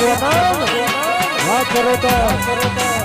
Channel હા કરો તો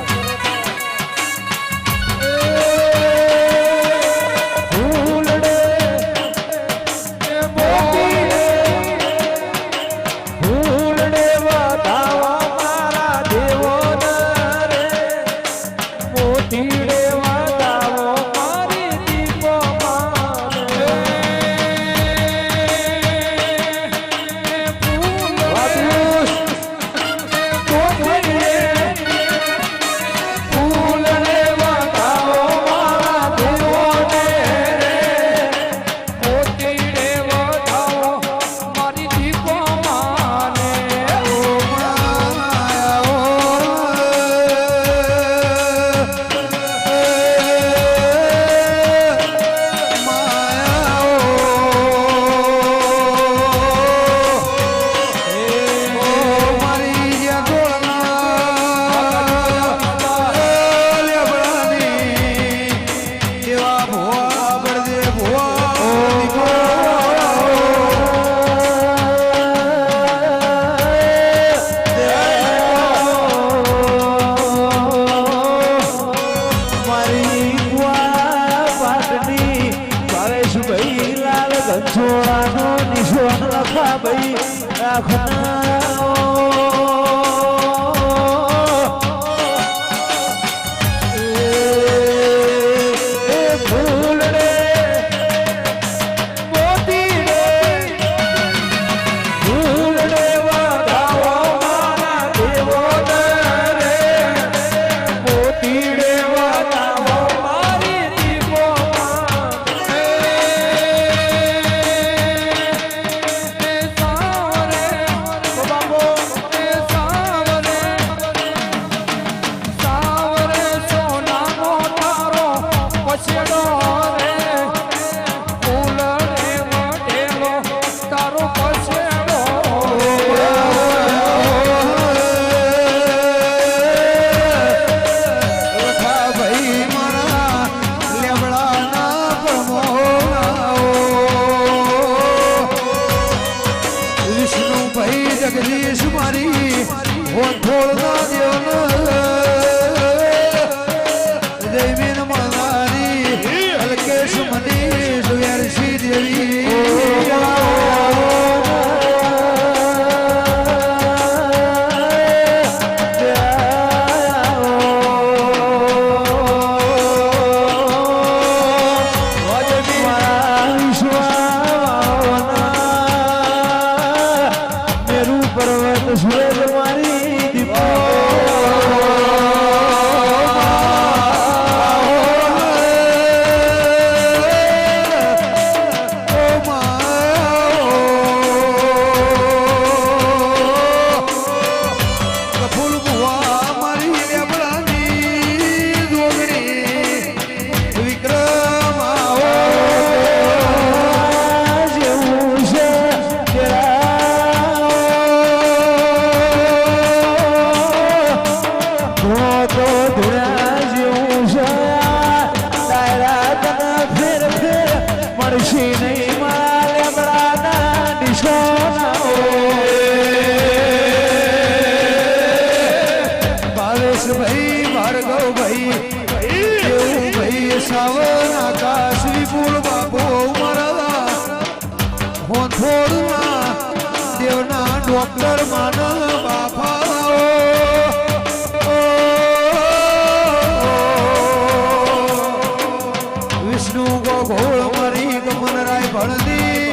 ભણદી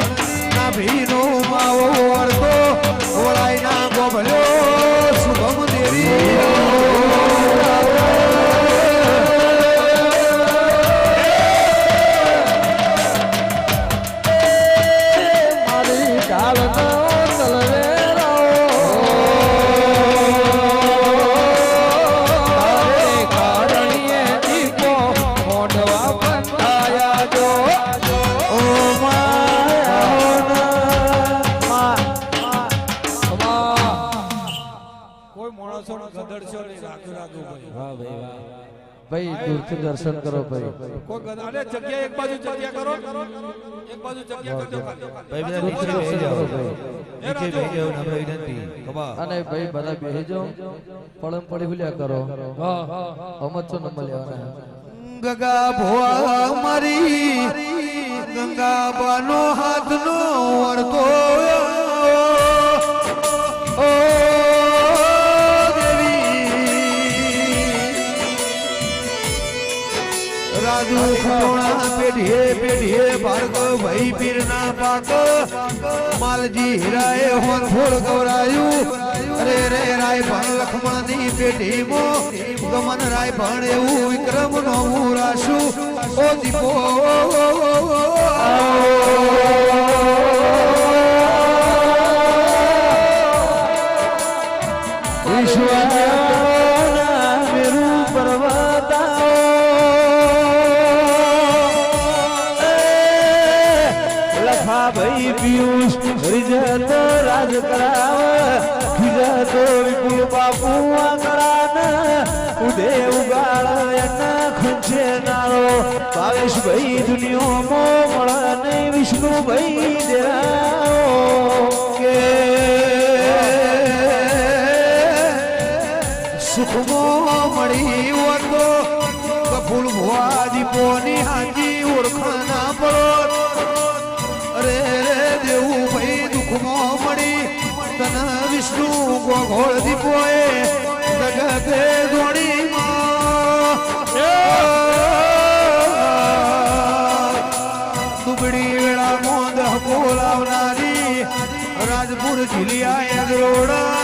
ના ભીનો માવો ભાઈ દર્શન કરો ભાઈ. અરે જગ્યા એક બાજુ જગ્યા કરો. એક બાજુ જગ્યા કરજો. ખાલી. દૂરથી દર્શન કરો ભાઈ. નીચે બેસી જાઓ નમ્ર વિનંતી. ખભા અને ભાઈ બધા બેસી જાઓ પડમ પડી ભૂલ્યા કરો. અમત છો નંબર લેવાના. ગગા ભોવા મારી ગંગા બાનો હાથનો વળતો ઓ રાજુ ખોણા પેઢીએ પેઢીએ ભાર્ગવ ભાઈ પીરના પાક. માલજી હીરાએ હોન ફોડ ગવરાયું. અરે રે રાય ભણ લખમણની પેઢીમાં. ગમન રાય ભણ એવું વિક્રમ નો હું રાશું. ઓ દીપો વિશ્વના લખા ભાઈ પિયુષ રિજત રાજ કરાવ. ખીજતો વિપુલ બાપુ આકરાન ઉદે ઉગાળ એના ખંચે નાળો. ભાવેશ ભાઈ દુનિયો મો મળે નહીં વિષ્ણુ ભાઈ દેરાઓ. કે સુખમો મળી હોતો કફૂલ ભુવા દીપોની હાજી વિષ્ણુ ગોઘોળ દીપોએ જગતે દુબડી વેળા મોંદ બોલાવનારી રાજપુર જિલ્લા એગરોડા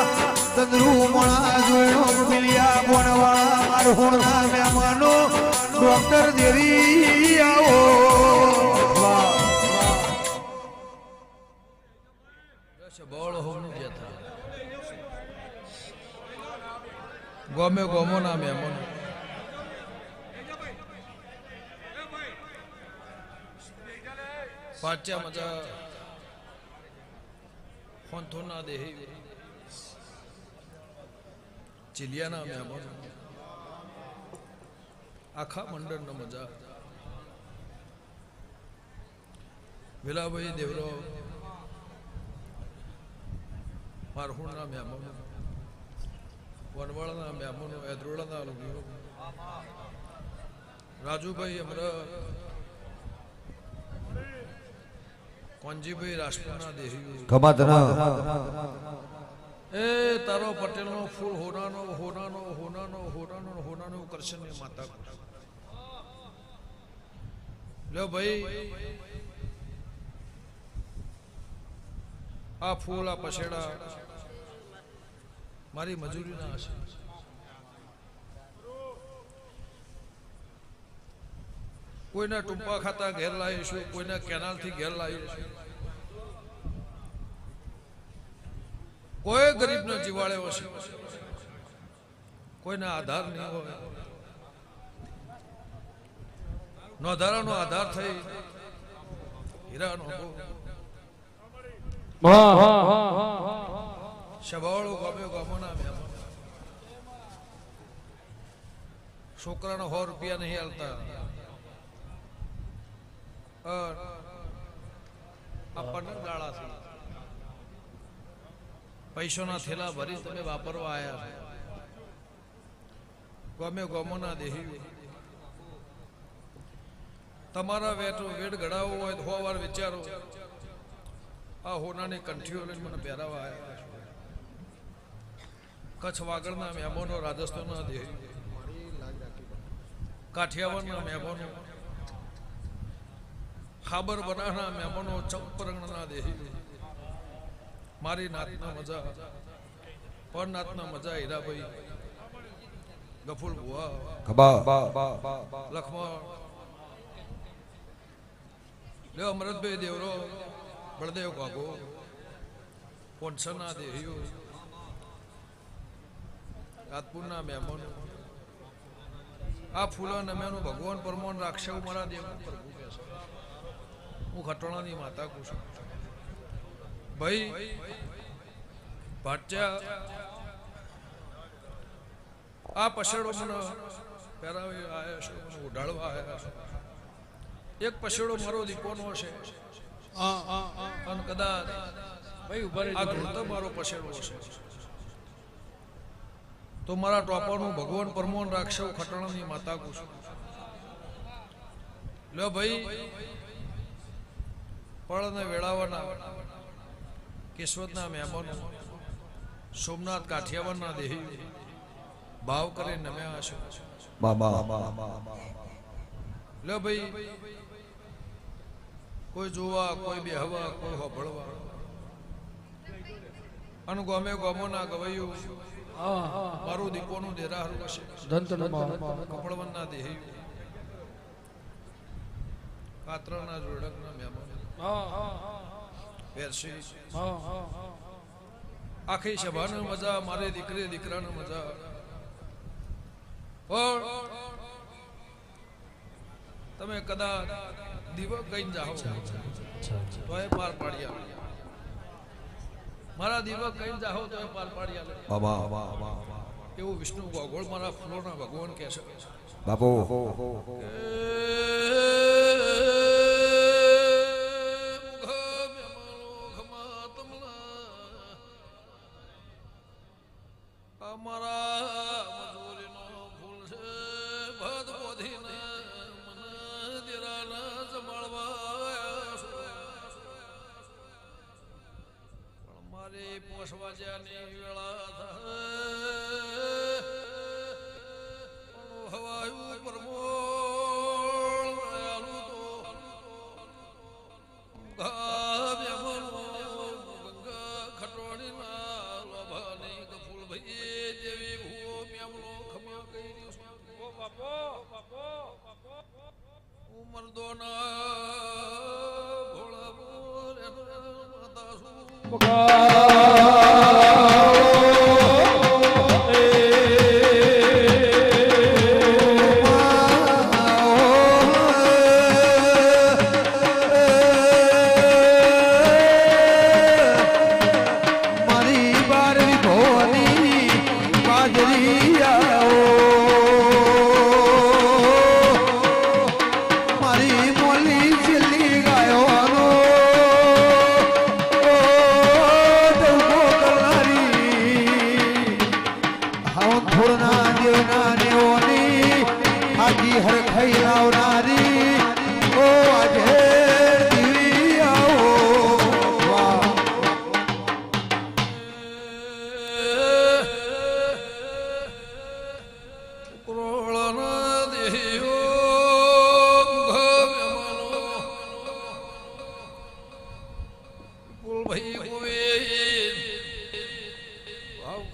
તંદરુ મણા ના મહેમાનો. ડોક્ટર દેવી ગમે ગમો ના મહેમાન. પાચ્યા મજા ફોન ના દેહી ચિલિયાના મહેમાન. આખા મંડળનો મજા. વિલાભાઈ દેવરો મારહુણના મહેમાનો. વનવાળના મહેમાનો એદરોળના લોકો રાજુભાઈ અમરા કોંજીભાઈ રાજપૂતના દેહી ખમાતના. એ તારો પટેલનો ફૂલ હોનાનો હોનાનો હોનાનો હોનાનો હોનાનો કરશનની માતા લ્યો ભાઈ આ ફૂલ આ પછેડા મારી મજૂરીના હશે. કોઈના ટૂંપા ખાતા ઘેર લાવીશું કોઈના કેનાલથી ઘેર લાવીશું કોઈ ગરીબનો જીવાળે હશે કોઈના આધાર નહીં હોય. નોંધારાનો આધાર થઈ, હીરાનો શબાળો ગમે ગમોના મહેમાન છોકરાનો સો રૂપિયા નહીં હાલતા. આપણને પંદર દાડાથી પૈસોના થેલા ભરી તમે વાપરવા આવ્યા છો. ગમે ગમોના દેહી. તમારા વેટ વેટ ઘડાવવો હોય તો હો વાર વિચારો. આ હોનાની કંઠીઓ લઈને મને પહેરાવા આવ્યા છો કચ્છ વાગડના મહેમાનો રાજસ્થાનના દેહી કાઠિયાવાડના મહેમાનો. ખાબર બનાના મહેમાનો ચંપરંગના દેહી મારી નાતના મજા. પર નાતના મજા હીરાભાઈ. ગફુલ ખબા લખમણ. લ્યો અમરતભાઈ દેવરો બળદેવ કાકો. પોન્સરના દેહીઓ. રાજપુરના મહેમાનો. આ ફૂલો નમ્યાનું ભગવાન પરમોન રાખશે એવું મારા દેવ પ્રભુ કહે છે. હું ખટોણાની માતા કહું છું. ભાઈ ભાટ્યા આ પછેડો મને પહેરાવી આવ્યા છે મને ઉઢાડવા આવ્યા છે. એક પછેડો મારો દીપોનો છે. અને કદાચ ભાઈ ઊભા આ ધૂળ તો મારો પછેડો છે. તો મારા ટોપરનું ભગવાન પરમોન રાખશો ખટણની માતા કુશું લો ભાઈ પળને વેળાવાના કેશવતના મહેમાનો સોમનાથ કાઠિયાવાડના દેહી ભાવ કરે નમ્યા હશે. લો ભાઈ કોઈ જોવા કોઈ બેહવા કોઈ હોભળવા. અને ગમે ગમોના ગવૈયું હા હા મારું દીપોનું દેરાહરું હશે. કપડવનના દેહી. કાતરના જોડકના મહેમાન. હા આખી સભાને મજા મારે દીકરી દીકરાને મજા. પણ તમે કદાચ દીવક ગઈ જાઓ. તો એ પાર પાડ્યા. મારા દીવા કઈ જાઓ તો પાર બાબા. એવું વિષ્ણુ ગોગોળ મારા ફૂલોના ભગવાન કહે છે. બાપુ. અમારા 我家停止了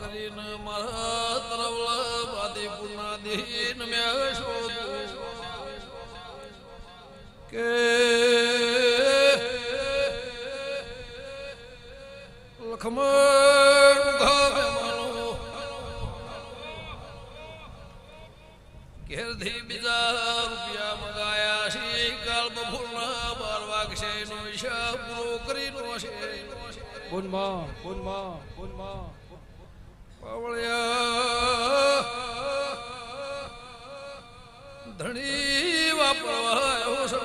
કરીને મારા તરવલા બાદીપુરના દેહીન મેં શોધું કે લખમણ ગમ્યામાનો ઘેરથી બીજા રૂપિયા મગાયા છે કાલ બપોરના બાર વાગશે નો હિસાબ પૂરો કરીનો છે બોનમાં બોનમાં બોનમાં પાવળિયા ધણી વાપરવા છે.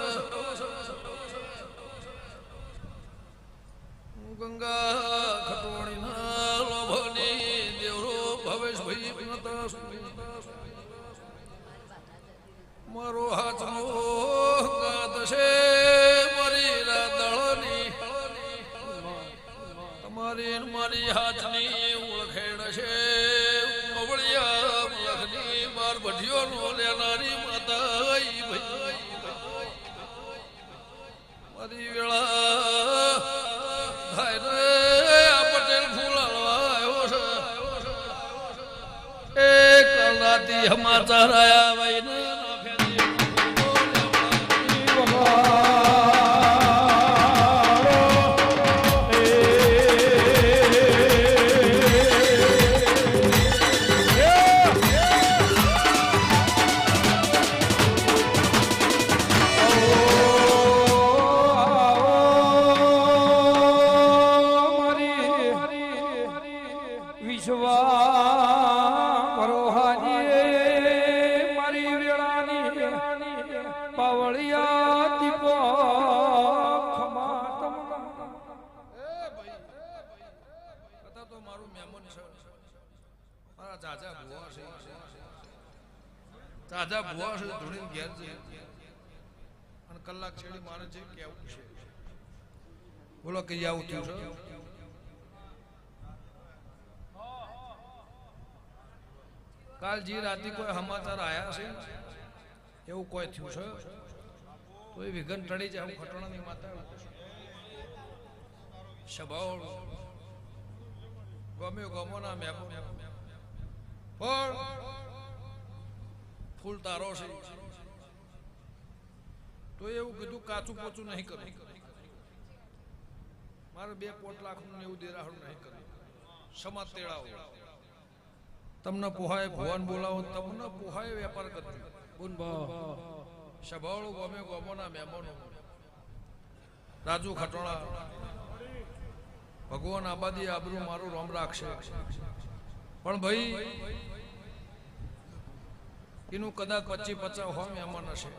ગંગા ખટોણીના લોભની દેવરો ભવેશભાઈ મારો હાથનો ગાત છે મારી મારી હાથની પટેલ ફૂલ હલવા આવ્યો છે. એ કલાથી સમાચાર આયા વિશ્વા પરોહાજી મારી વેળાની પાવળિયા દીપો તાજા ભુવા છે. ધૂણી ઘેર છે. અને કલાક છેડી મારે છે કેવું છે. બોલો કે આવું થયું કાલ જે રાતે કોઈ સમાચાર આયા છે? એવું કોઈ થયું છે? તો એ વિઘન ટળી જાય, હું ખટોણાની માતા સ્વભાવ ગમે ગમોના મેમો પણ ફૂલ તારો છે. તો એવું કીધું, કાચું પોચું નહીં કરવું મારે બે પોટ લાખનું ને એવું દેરાહણ નહીં કરવું સમાજ તેડાવો. તમને પોહાય ભગવાન બોલાવો તમને પોહાય વેપાર કરજો. સભાળું ગમે ગોમોના મહેમાનો રાજુ ખટોણા ભગવાન આબાદી આબરૂ મારું રોમ રાખશે. પણ ભાઈ એનું કદાચ પચી પચાસ હોય મહેમાન હશે.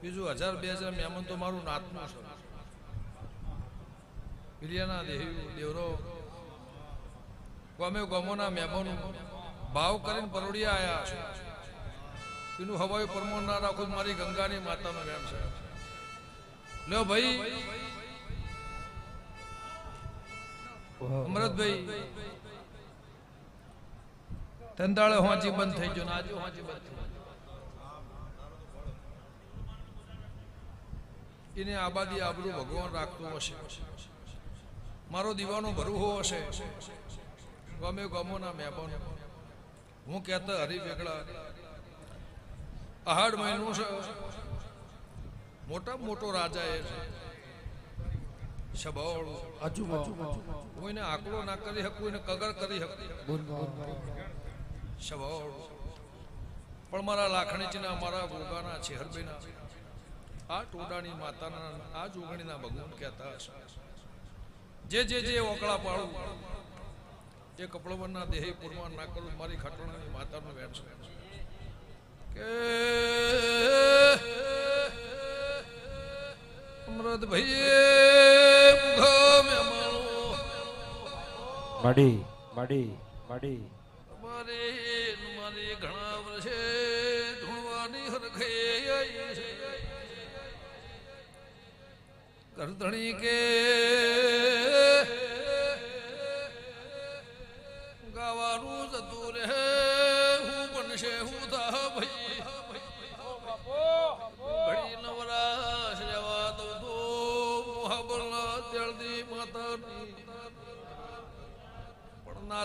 બીજું હજાર બે હજાર મહેમાન તો મારું નાતનું છે. પિલિયાના દેહી દેવરો ગમે ગમોના મહેમાનો ભાવ કરીને પરોડિયા આવ્યા છે. એનું હવાઈ પરમો ના રાખો મારી ગંગાની માતાનો વેમ છે. લ્યો ભાઈ. અમરતભાઈ. તંદાળે હોંચી બંધ થઈ ગયો આજે હોંચી બંધ થઈ. એને આબાદી આબરૂ ભગવાન રાખતું હશે. મારો દીવાનો ભરવું હશે. ગમે ગમોના મહેમાનો હું કહેતા હરી વેગળા. આહાડ મહિનો છે. મોટા મોટો રાજા એ છે. સભાવાળો કોઈને આકલો ના કરી શકું કોઈને કગર કરી શકું. સભાવાળો પણ મારા લાખણીચના, મારા ગોગાના છેહરબેના આ ટોડાની માતાના, આ જોગણીના ભગવાન કહેતા હશે. જે જે જે ઓકળા પાડું એ કપડવરના દેહે પૂર્વમાં નાકલું મારી ખટોણાની માતાનો વેણ છે. કે અમૃત ભાઈએ મુખમે માણો મડી મડી મડી. મારે મારે ઘણા વર્ષે ધૂણવાની હરખે છે. કરતણી કે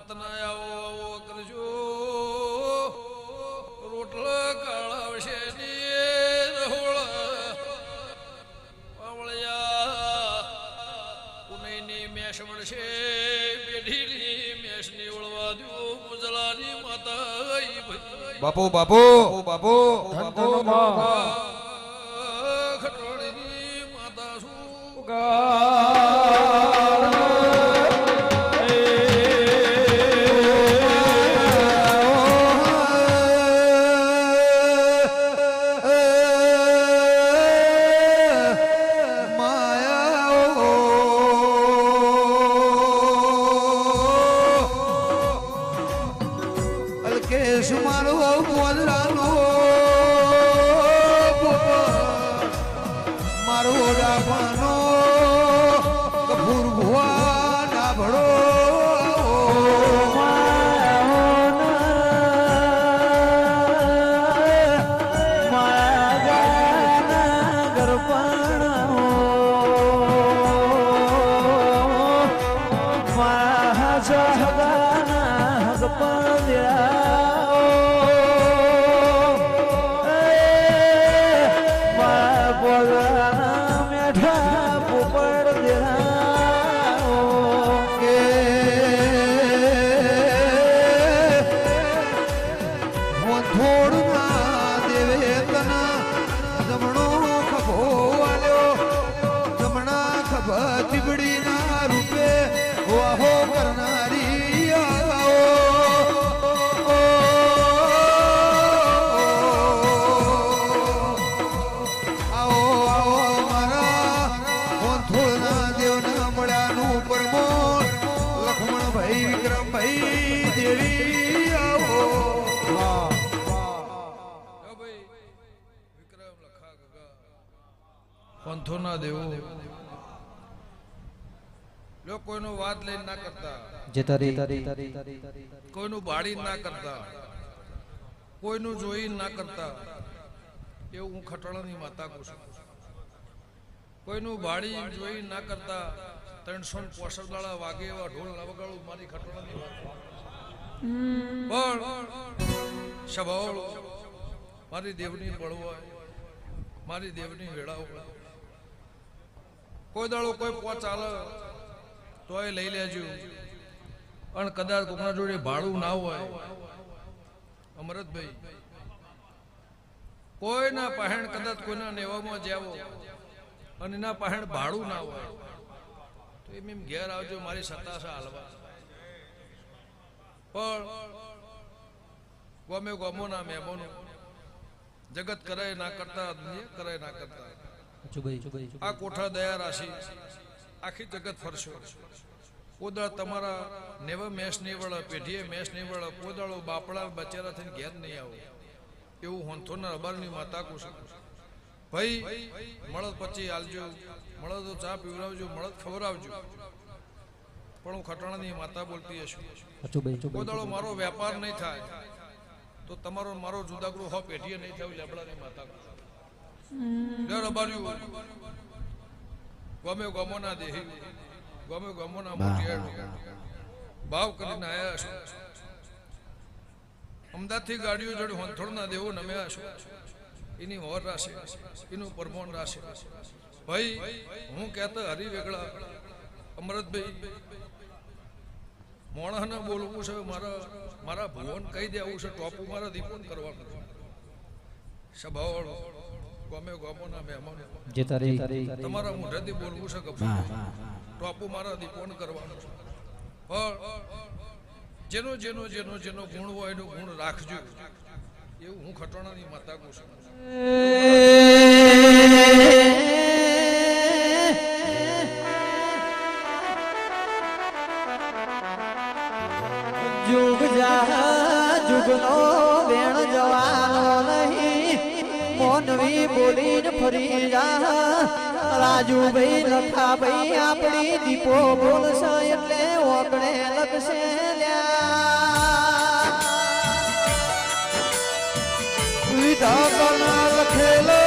નાતના આવો કરજો રોટલા કાળા આવશે ને રહોળા પાવળિયા પુનઈની મેષ વળશે પેઢીની મેષની વળવા દો મુજલાની માતા બાપુ બાપુ બાપુ બાપુ ખટોળીની પંથો ના દેવો. લોકોનો વાત લઈને ના કરતા. કોઈનું બાળી ના કરતા. કોઈનું જોઈ ના કરતા. એવું હું ખટાણાની માતા કહું છું. કોઈનું બાળી જોઈ ના કરતા. ત્રણસો પોસઠ દાડા વાગે એવા ઢોલ ના વગાડું મારી ખટાણાની વાત. પણ સ્વભાવ મારી દેવની બળવા મારી દેવની વેળાઓ કોઈ દાડો કોઈ પોચ ચાલે એ લઈ લેજો. પણ કદાચ કોકના જોડે ભાડું ના હોય, અમરતભાઈ, કોઈના પહેણ કદાચ કોઈના નેવામાં જાવો અને એના પહેણ ભાડું ના હોય, તો એમ એમ ઘેર આવજો, મારી સત્તા છે હાલવા. પણ ગમે ના મહેમાનો, જગત કરે ના કરતા, દુનિયા કરે ના કરતા. આ કોઠા દયા રાશિ આખી જગત ફરશો. કોદળ તમારા નેવ મેશ નહીં પેઢીએ મેશ નહીં વળ કોદળો બાપડા બચેરા થઈને ઘેર નહીં આવો. એવું હોંથોના રબારની માતા કુશ. ભાઈ મળદ પછી આલજો. મળદ તો ચા પીવડાવજો મળદ ખવડાવજો પણ હું ખટાણાની માતા બોલતી હશું. કોદળો મારો વેપાર નહીં થાય. તો તમારો મારો જુદાગરો હો પેઢીએ નહીં થયું લેબડાની માતા લે રબાર્યું ગમે ગમોના દેહી. ગમે ગમોના ભાવ કરીને છો. અમદાવાદથી ગાડીઓ જોડે હોંથોડના દેવો નમ્યા છો. એની હોર રાશે એનું પરમોણ રાશે. ભાઈ હું કહેતા હરી વેગળા. અમરતભાઈ મોણાને બોલવું છે મારા મારા ભુવન કહી દેવું છે ટોપું મારા દીપન કરવાનું. સભાવાળો ગમે ગમોના મહેમાનો તમારા મોઢેથી બોલવું છે ટોપું મારા દીપોન કરવાનું છે? પણ જેનો જેનો જેનો જેનો ગુણ હોય એનો ગુણ રાખજો. એવું હું ખટોણાની માતા કહું છું. જા મોનવી બોલીને ફરી જા. રાજુભાઈ લખાભાઈ આપણી દીપો બોલશે એટલે ઓગણે કરના લખેલો,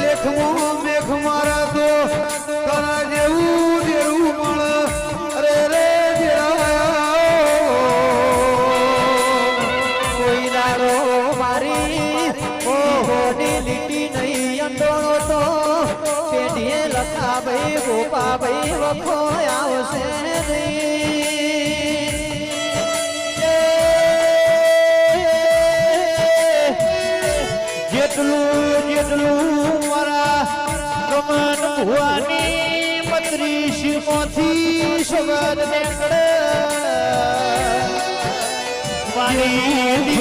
લેખમો મેઘ ગોપાભાઈ વખો આવશે જેટલું જેટલું મારા ગમન ભુવાની મત્રી માંથી સગત મારી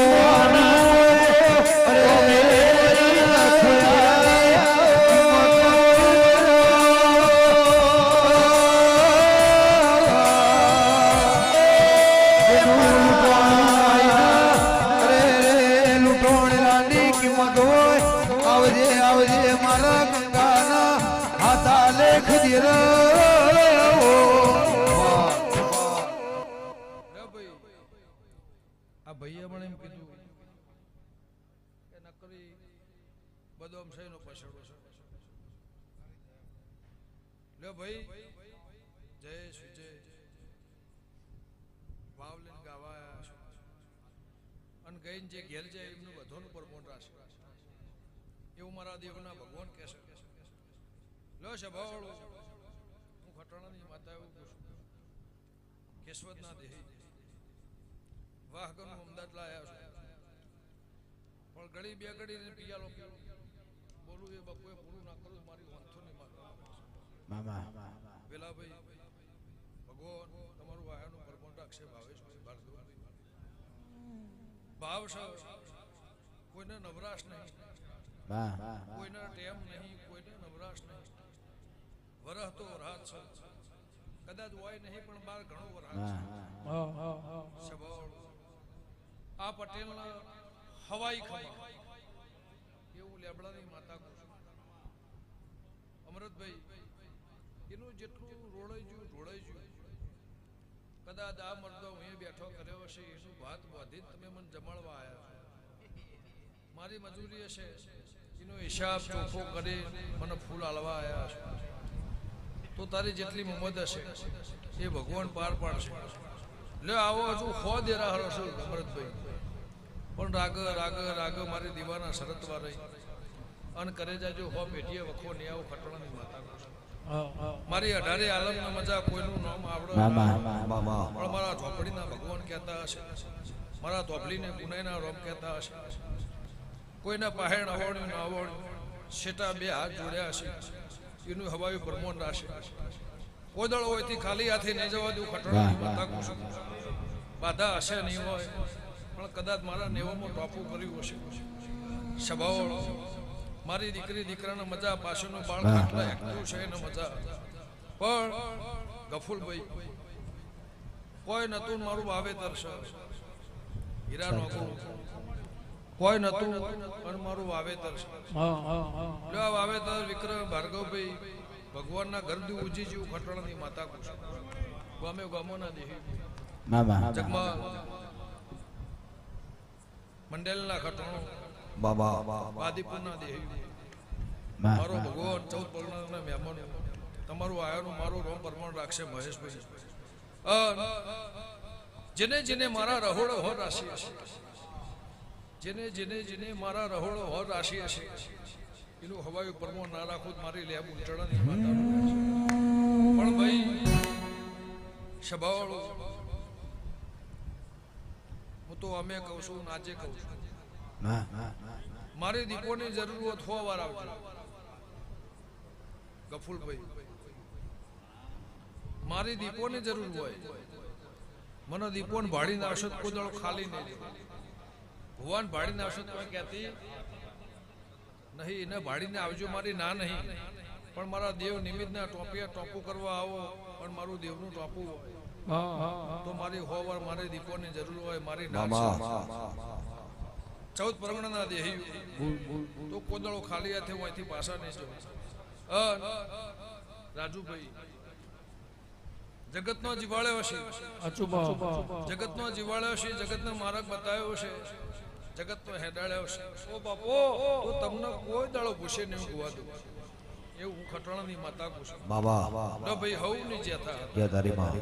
કહું છું કેશવતના દેહી. વાહગનું અમદાવાદ લાયા છો. પણ ઘડી બે ઘડી પિયાલો બોલું એ બપોએ પૂરું ના કરું મારી વાંથો નહીં માતા વેલાભાઈ ભગવાન તમારું વાયાનું પરમોટ રાખશે ભાવેશ ભાર્ગવભાઈ ભાવ છે. કોઈને નવરાશ નહીં. કોઈને ટેમ નહીં કોઈને નવરાશ નહીં. વરહ તો છે. કદાચ હોય નહીં પણ બાર ઘણો વરાળ છે. આ પટેલ હવાઈ ખમા એવું લેબડાની માતા કુસુમ અમૃતભાઈ એનું જેટલું રોડાઈ રોડાઈ કદાચ આ મરદો હું બેઠો કર્યો હશે એનું ભાત બાંધી તમે મને જમાડવા આવ્યા છો. મારી મજૂરી હશે. એનો હિસાબ ચોખ્ખો કરી મને ફૂલ હાલવા આવ્યા છે. તો તારી જેટલી મદદ હશે એ ભગવાન પાર પાડશે. લે આવો હજુ ખો દેરા છું અમૃતભાઈ પણ રાગ રાગ રાગ મારી દીવાના શરતવા રહી. અન કરે જાજો હો પેઢીએ વખો ને આવો ખટણાની માતા મારી અઢારે આલમના મજા કોઈનું નામ આવડે પણ મારા ઝોપડીના ભગવાન કહેતા હશે. મારા ધોપડીને ગુનાઈના રોમ કહેતા હશે. કોઈના પહેણ અવણ્યું ન અવણ્યું છેટા બે હાથ જોડ્યા હશે. એનું હવાયું પ્રમોન રાશે કોદળ હોયથી ખાલી હાથે નહીં જવા દઉં કુસુમ. બાધા હશે નહીં હોય પણ કદાચ મારા નેવામાં ટોપું કર્યું હશે. સ્વભાવ મારી દીકરી દીકરાના મજા પાછળનું બાળ ખાટલા હેકતું છે એને મજા. પણ ગફુલભાઈ કોઈ નતું મારું વાવેતર છે હીરા નોકરું કોઈ નતું પણ મારું વાવેતર છે. લો આ વાવેતર વિક્રમ ભાર્ગવભાઈ ભગવાનના ગરદી ઉજી જેવું ખટણાની માતા કુશ ગામે ગામોના દેહી જગમાં મંડેલના ખટણો બાબા બાદીપુરના દેહી મારો ભગવાન ચૌદ પગના મહેમાન. તમારું આયાનું મારું રોમ પરમાણ રાખશે મહેશભાઈ. અન જેને જેને મારા રહોડો હો રાશિ હશે. જેને જેને જેને મારા રહોળો હોર રાશિ હશે એનું હવાયું પરમો ના રાખો મારી લેબ ઉંચડાની પણ ભાઈ સભાવાળો હું તો અમે કહું છું નાચે કહું છું. મારી દીપોની જરૂર હોય તો વાર આવજો. ગફુલભાઈ મારી દીપોની જરૂર હોય. મને દીપોને ભાડી તો કોઈ ખાલી નહીં જાય. ભગવાન ભાડીને આવશે તો ક્યાંથી? કહેતી નહીં એને ભાડીને આવજો મારી ના નહીં. પણ મારા દેવ નિમિત્તના ટોપિયા ટોપુ કરવા આવો પણ મારું દેવનું ટોપુ તો મારી હોવર મારી દીપોની જરૂર હોય મારી ના છે. ચૌદ પરગણાના દેહી તો કોદળો ખાલી હાથે હું અહીંથી પાછા નહીં અન રાજુભાઈ જગતનો જીવાળ્યો છે જગતનો જીવાળ્યો છે જગતનો માર્ગ બતાવ્યો છે જગતનો હેડાળ્યો છે ઓ બાપો હું તમને કોઈ દાડો ભૂસે નહીં ગોવા દઉં એવું હું ખટણાની માતા પૂછું. બાબા. ન ભાઈ હવની જેતા જય તારી માં.